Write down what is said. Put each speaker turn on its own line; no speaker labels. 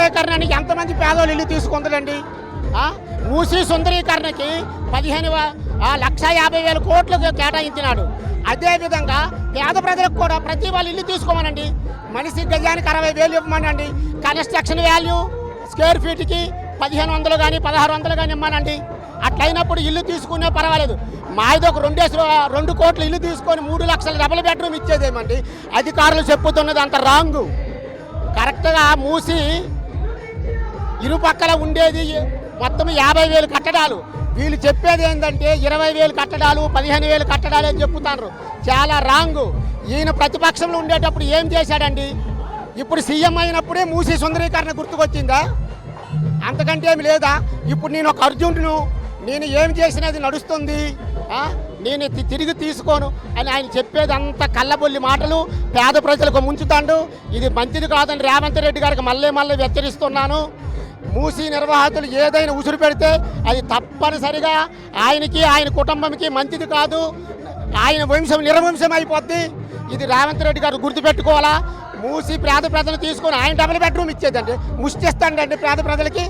సుందరీకరణకి ఎంతమంది పేదోళ్ళు ఇల్లు తీసుకుందండి మూసీ సుందరీకరణకి పదిహేను లక్ష యాభై వేల కోట్లకు కేటాయించినాడు. అదేవిధంగా పేద ప్రజలకు కూడా ప్రతి వాళ్ళు ఇల్లు తీసుకోమనండి. మనిషి గజానికి అరవై వేలు ఇవ్వమనండి. కన్స్ట్రక్షన్ వాల్యూ స్క్వేర్ ఫీట్కి పదిహేను వందలు కానీ పదహారు వందలు కానీ ఇమ్మనండి. అట్లయినప్పుడు ఇల్లు తీసుకునే పర్వాలేదు. మాది ఒక రెండే రెండు కోట్లు ఇల్లు తీసుకొని మూడు లక్షల డబుల్ బెడ్రూమ్ ఇచ్చేదేమండి? అధికారులు చెప్పుతున్నది అంత రాంగు. కరెక్ట్గా మూసి ఇరుపక్కల ఉండేది మొత్తం యాభై వేలు కట్టడాలు. వీళ్ళు చెప్పేది ఏంటంటే ఇరవై వేలు కట్టడాలు పదిహేను వేలు కట్టడాలు అని చెప్తున్నారు చాలా రాంగ్. ఈయన ప్రతిపక్షంలో ఉండేటప్పుడు ఏం చేశాడండి? ఇప్పుడు సీఎం అయినప్పుడే మూసి సుందరీకరణ గుర్తుకొచ్చిందా? అంతకంటే ఏమి లేదా? ఇప్పుడు నేను ఒక అర్జునుడును. నేను ఏం చేసినది నడుస్తుంది? నేను తి- తిరిగి తీసుకోను అని ఆయన చెప్పేది అంత కళ్ళబొల్లి మాటలు పేద ప్రజలకు ముంచుతాడు. ఇది మంచిది కాదని రేవంత్ రెడ్డి గారికి మళ్ళీ మళ్ళీ హెచ్చరిస్తున్నాను. మూసీ నిర్వాహకులు ఏదైనా ఉసురు పెడితే అది తప్పనిసరిగా ఆయనకి ఆయన కుటుంబంకి మంచిది కాదు. ఆయన వంశం నిర్వంశం అయిపోద్ది. ఇది రేవంత్ రెడ్డి గారు గుర్తుపెట్టుకోవాలా? మూసి పేద ప్రజలు తీసుకొని ఆయన డబుల్ బెడ్రూమ్ ఇచ్చేదండి. ముష్టిస్తాడండి పేద ప్రజలకి.